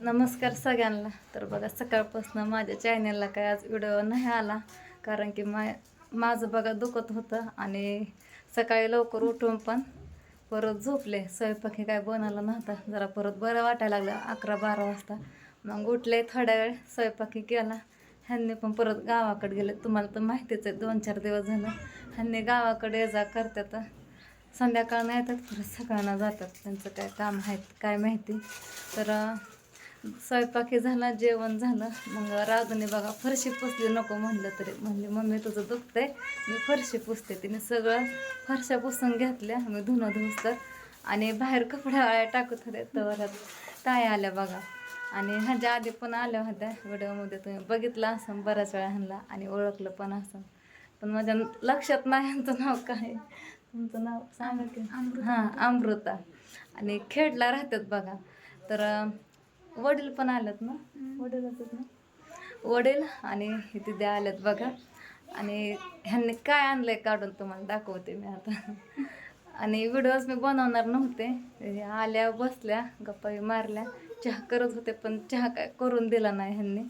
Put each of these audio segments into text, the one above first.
नमस्कार सगळ्यांना. तर बघा सकाळपासून माझ्या चॅनलला काय आज व्हिडिओ नाही आला. कारण की मा माझं बघा दुखत होतं आणि सकाळी लवकर उठून पण परत झोपले. स्वयंपाक हे काय बनवलं नव्हता. जरा परत बरं वाटायला लागलं. अकरा बारा वाजता. मग उठले थोड्या वेळ स्वयंपाकी केला. ह्यांनी पण परत गावाकडे गेले. तुम्हाला तर माहितीच आहे दोन चार दिवस झालं ह्यांनी गावाकडे ये जा करतात. संध्याकाळ नाही येतात परत सकाळनं जातात. त्यांचं काय काम आहेत काय माहिती. तर स्वयंपाकी झाला जेवण झालं. मग राजूने बघा फरशी पुसली नको म्हणलं तरी. म्हणली मम्मी तुझं दुखतंय. मी फरशी पुसते. तिने सगळं फरशा पुसून घेतल्या. मी धुणं धुस तर आणि बाहेर कपड्या वाळ्या टाकत होते. तर ताई आल्या बघा. आणि ह्याच्या आधी पण आल्या होत्या. व्हिडिओमध्ये तुम्ही बघितलं असं बऱ्याच वेळा ह्यांना. आणि ओळखलं पण असं पण माझ्या लक्षात नाही यांचं नाव काय. तुमचं नाव सांगा की. हां अमृता. आणि खेडला राहतात बघा. तर वडील पण आलेत ना? वडील होतात ना? वडील आणि तिथे आलेत बघा. आणि ह्यांनी काय आणलंय काढून तुम्हाला दाखवते मी आता. आणि व्हिडिओज मी बनवणार नव्हते. आल्या बसल्या गप्पा मारल्या. चहा करत होते पण चहा काय करून दिला नाही ह्यांनी.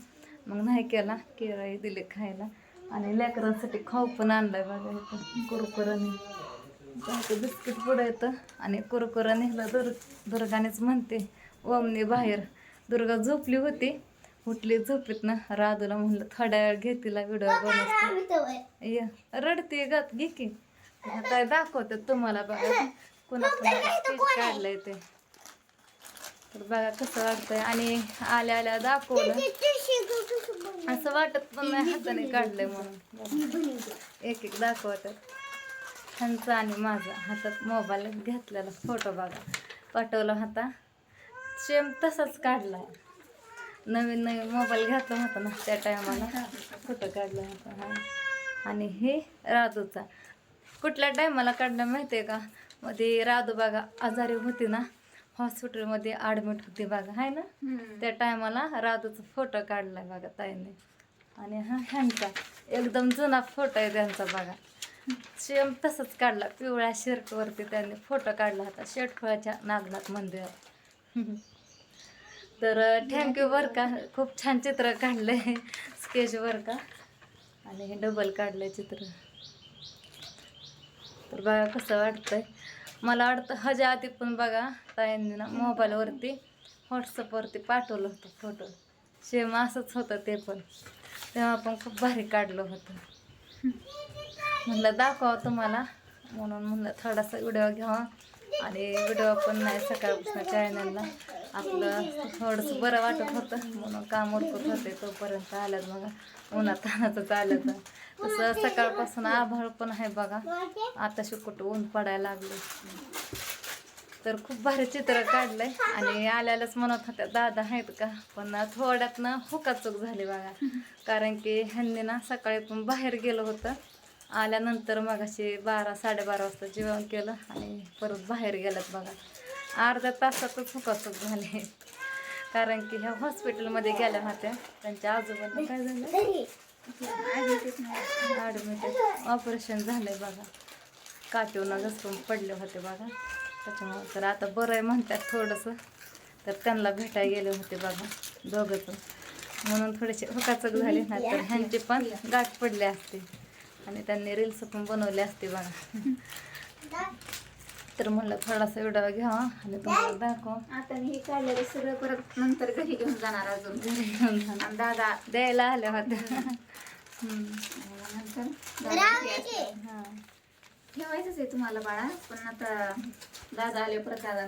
मग नाही केला केळी दिले खायला. आणि लेकरांसाठी खाऊ पण आणलाय बघा इथं कुरकुराने. बिस्किट पुढं येतं. आणि कुरकुरा दुर् दुर्गानेच म्हणते ओमने बाहेर. दुर्गा झोपली होती उठली झोपीत ना राधूला म्हणलं थोड्या वेळ घे तिला व्हिडिओ बनवते रडते गत घे की आता काय दाखवते तुम्हाला बघा कोणा काढलंय ते तर बघा कसं वाटतंय आणि आल्या आल्या दाखवलं असं वाटत पण नाही हाताने काढलंय म्हणून एक एक दाखवतात ह्यांचा आणि माझा हातात मोबाईल घेतलेला फोटो बघा पाठवला होता सेम तसाच काढला. नवीन नवीन मोबाईल घेतला होता ना त्या टायमाला फोटो काढला होता हा? आणि हे राधूचा. कुठल्या टायमाला काढला माहिती आहे का? मध्ये राधू बघा आजारी होती ना. हॉस्पिटलमध्ये ॲडमिट होती बघा आहे ना? त्या टायमाला राधूचा फोटो काढलाय बघा ताईने. आणि हा ह्यांचा एकदम जुना फोटो आहे त्यांचा बघा सेम तसंच काढला. पिवळ्या शर्टवरती त्यांनी फोटो काढला होता. शेटफळाच्या नागनाथ मंदिरात. तर थँक्यू बरं का. खूप छान चित्र काढलंय. स्केच बरं का. आणि हे डबल काढलंय चित्र. तर बघा कसं वाटतंय. मला वाटतं हजा आधी पण बघा ताईंनी ना मोबाईलवरती व्हॉट्सअपवरती पाठवलं होतं फोटो सेम असंच होतं ते पण. तेव्हा पण खूप भारी काढलं होतं. म्हणलं दाखवा तुम्हाला. म्हणून म्हणलं थोडासा व्हिडिओ घ्यावा. आणि व्हिडिओ पण नाही सकाळपासून चॅनलला. आपलं थोडंसं बरं वाटत होतं म्हणून काम उरकत होते तोपर्यंत आल्यात बघा. उन्हात आणातच आलं तर. तसं सकाळपासून आभाळ पण आहे बघा. आता कुठं ऊन पडायला लागले तर खूप भारी चित्र काढलंय. आणि आल्यालाच म्हणत होत्या दादा आहेत का? पण थोड्यात ना हुकाचूक झाली बघा. कारण की ह्यांनी ना सकाळी पण बाहेर गेलं होतं. आल्यानंतर मग असे बारा साडेबारा वाजता जेवण केलं आणि परत बाहेर गेलं बघा. अर्ध्या तासातच हुका झाले. कारण की ह्या हॉस्पिटलमध्ये गेल्या होत्या. त्यांच्या आजोबांना काय झालं? ॲडमिट ऑपरेशन आहे बघा. काठीवनं घसरून पडले होते बघा. त्याच्यामुळे तर आता बरं आहे म्हणतात थोडंसं. तर त्यांना भेटायला गेले होते बघा दोघं पण. म्हणून थोडेसे हुकाचक झाले ना तर ह्यांचे पण गाठ पडले असते. आणि त्यांनी रील्स पण बनवले असते बघा. तर म्हणलं थोडासा व्हिडिओ घ्यावा आणि तुम्हाला दाखव. आता मी हे काढलेलं सगळं परत नंतर घरी घेऊन जाणार अजून. घरी घेऊन जाणार. आणि दादा द्यायला आल्या होत्या. नंतर. हां. ठेवायचंच आहे तुम्हाला बाळा पण आता दादा आले परत दादा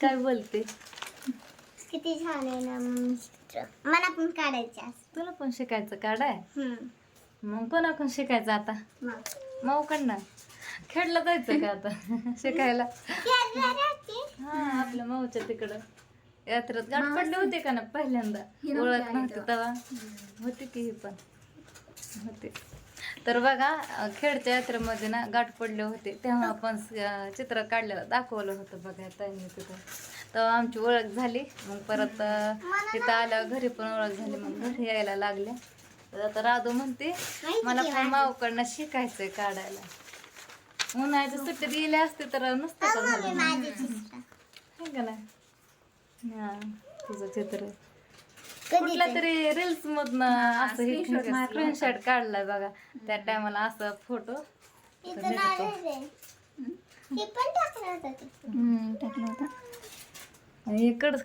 काय बोलते? किती छान आहे ना चित्र मला पण काढायचे आज. तुला पण शिकायचं काढाय? हम्म. मग कोणाकडून शिकायचं आता. मग. माऊ कडनं खेडला जायचं का आता? शिकायला. खेळला. हा आपल्या माऊच्या तिकडं. यात्रेत गाठ पडले होते का ना पहिल्यांदा? ओळख नव्हती तेव्हा. होती की ही पण. होते. तर बघा खेडच्या यात्रेमध्ये ना गाठ पडले होते. तेव्हा आपण चित्र काढलेलं दाखवलं होतं बघा त्यांनी तिथं. तेव्हा आमची ओळख झाली. मग परत तिथं आल्यावर घरी पण ओळख झाली. मग घरी यायला लागल्या तर आता राधू म्हणते मला पण माऊकडनं शिकायचंय काढायला. उन्हाळ्याच्या सुट्टीत गेले असते तर नसतं का झालं है का नाही? हा तुझं चित्र. कुठल्या तरी रील्स मधनं असं मारला स्क्रीनशॉट काढलाय बघा. त्या टायमाला असं फोटो टाकलं होतं आणि इकड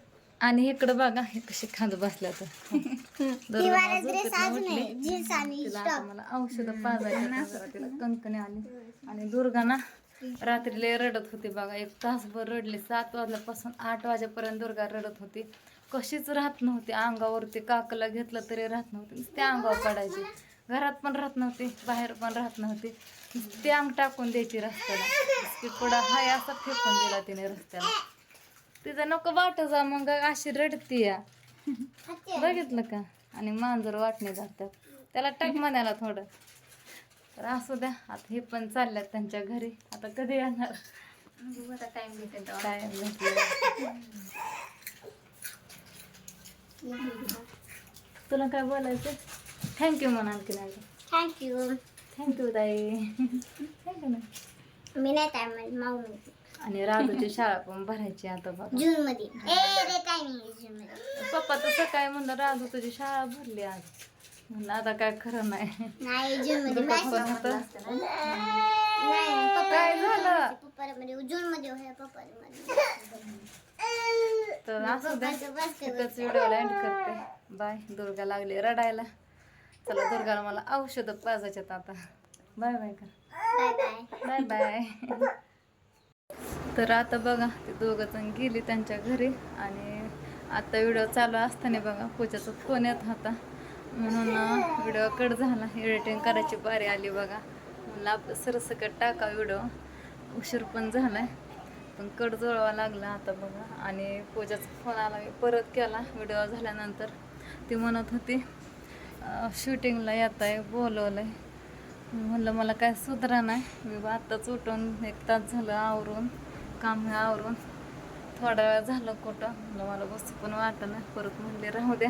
आणि इकडं बघा हे कशी खांद बसल्या तर ती वाला ड्रेस अजून आहे जीन्स आणि मला औषध पाजायला तिला कंकणे आली. आणि दुर्गा ना रात्री लय रडत होती बघा एक तासभर रडली. सात वाजल्यापासून आठ वाजेपर्यंत दुर्गा रडत होती. कशीच राहत नव्हती अंगावरती काकला घेतलं तरी राहत नव्हती. नुसती अंगावर काढायची घरात पण राहत नव्हती बाहेर पण राहत नव्हती. नुसती अंग टाकून द्यायची रस्त्याला. नुसती पुढं हाय असा फेकून दिला तिने रस्त्याला. तिचं नको वाट जा मग अशी रडती या. बघितलं का? आणि मांजर वाटणे जातात. त्याला टाक म्हणायला थोडं. तर असू द्या आता हे पण चालल्यात त्यांच्या घरी. आता कधी येणार? टाइम भेटेल. तुला काय बोलायचं थँक्यू म्हणा आणखी नाही? थँक्यू थँक्यू ताई. थँक्यू ना मी नाही काय माऊ म्हणते. आणि राजूची शाळा पण भरायची आता बघा. जून मध्ये जून पप्पा तर सकाळी म्हणलं राजू तुझी शाळा भरली आज. म्हणलं आता काय खरं नाही. नाही जून मध्ये पप्पा काय झालं? पप्पा मध्ये जून मध्ये होय पप्पा मध्ये तर असू द्या बसते, बसते, इथंच व्हिडिओला एंड करते. बाय दुर्गा लागली रडायला. चला दुर्गाला मला औषधं पाजायच्यात आता. बाय बाय कर. Bye bye. Bye bye. तर आता बघा ते दोघं जण गेली त्यांच्या घरी आणि आता व्हिडिओ चालू असताना बघा पूजाचा फोन येत होता. म्हणून व्हिडिओ कट झाला. एडिटिंग करायची बारी आली बघा. म्हणलं आपलं सरसकट टाका व्हिडिओ. उशीर पण झालाय. पण कट जुळवा लागला आता बघा. आणि पूजाचा फोन आला मी परत केला व्हिडिओ झाल्यानंतर. ती म्हणत होती शूटिंगला येत आहे बोलवलं आहे म्हणलं मला काय सुधरा नाही. मी बा आत्ताच उठून एक तास झालं आवरून काम आवरून. थोडा वेळ झालं कुठं? म्हणलं मला बसू पण वाटत परत म्हणले राहू द्या.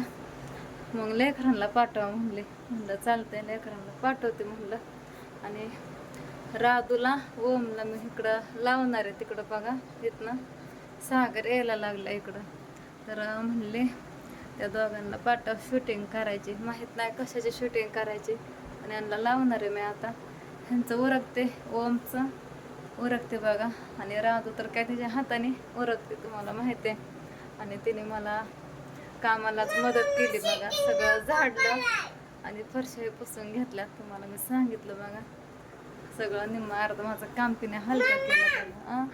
मग लेकरांना पाठवा म्हणले. म्हणलं चालतंय लेकरांना पाठवते म्हणलं. आणि राधूला ओमला मी इकडं लावणार आहे तिकडं बघा इथनं सागर यायला लागला इकडं. तर म्हणले त्या दोघांना पाठव शूटिंग करायची. माहीत नाही कशाची शूटिंग करायची. आणि यांना लावणार आहे मी आता. ह्यांचं उरकते ओमचं उरकते बघा. आणि राहतो तर काय त्याच्या हाताने उरकते तुम्हाला माहिती आहे. आणि तिने मला कामालाच मदत केली बघा. सगळं झाडलं आणि फरशी पुसून घेतल्या तुम्हाला मी सांगितलं बघा. सगळं निम्म अर्ध माझं काम तिने हलक्या केलं बघा.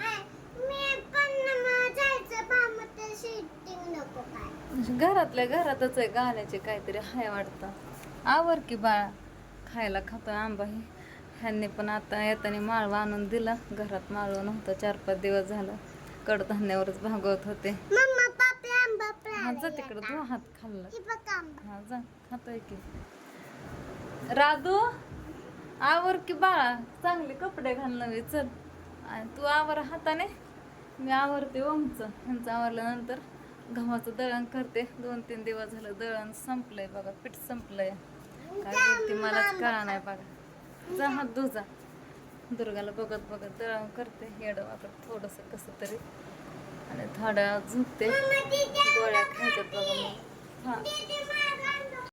म्हणजे घरातल्या घरातच आहे गाण्याचे काहीतरी हाय वाटतं. आवर की बाळा. खायला खातो आंबा हे. ह्यांनी पण आता येताना माळवा आणून दिला. घरात माळवं नव्हतं. चार पाच दिवस झालं. कडधान्यावरच भागवत होते. हा जा तिकडं. तू हात खाल्ला. ही हा जा. खातोय की. राधू आवर की बाळा. चांगले कपडे घाल नव्हे चल. आणि तू आवर हाताने. मी आवरते ओमचं ह्यांचं आवरल्यानंतर गव्हाचं दळण करते. दोन तीन दिवस झालं दळण संपलंय बघा. पीठ संपलंय. काय बोलते मलाच कळा नाही बघा. जा हात धु जा. दुर्गाला बघत बघत दळण करते येडं वाकड थोडंसं कसं तरी. आणि थोडं झुकते गोळ्या खायच्यात बघा मग. हा.